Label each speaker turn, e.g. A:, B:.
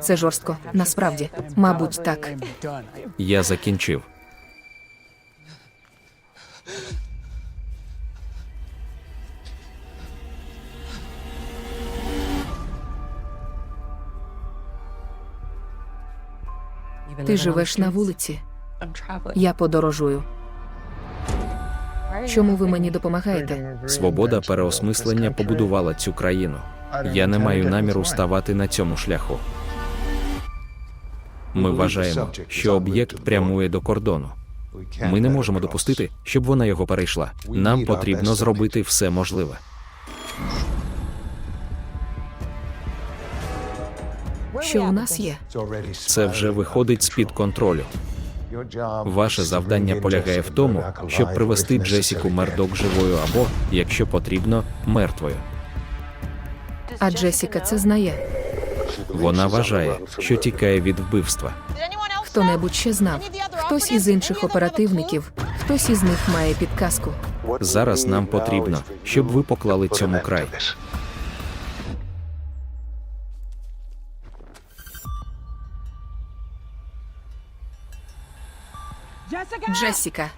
A: Це жорстко, насправді. Мабуть, так.
B: Я закінчив.
A: Ти живеш на вулиці. Я подорожую. Чому ви мені допомагаєте?
B: Свобода переосмислення побудувала цю країну. Я не маю наміру ставати на цьому шляху. Ми вважаємо, що об'єкт прямує до кордону. Ми не можемо допустити, щоб вона його перейшла. Нам потрібно зробити все можливе.
A: Що у нас є?
B: Це вже виходить з-під контролю. Ваше завдання полягає в тому, щоб привести Джесіку Мердок живою або, якщо потрібно, мертвою.
A: А Джесіка це знає.
B: Вона вважає, що тікає від вбивства.
A: Хто-небудь ще знав. Хтось із інших оперативників, хтось із них має підказку.
B: Зараз нам потрібно, щоб ви поклали цьому край.
A: Джесіка,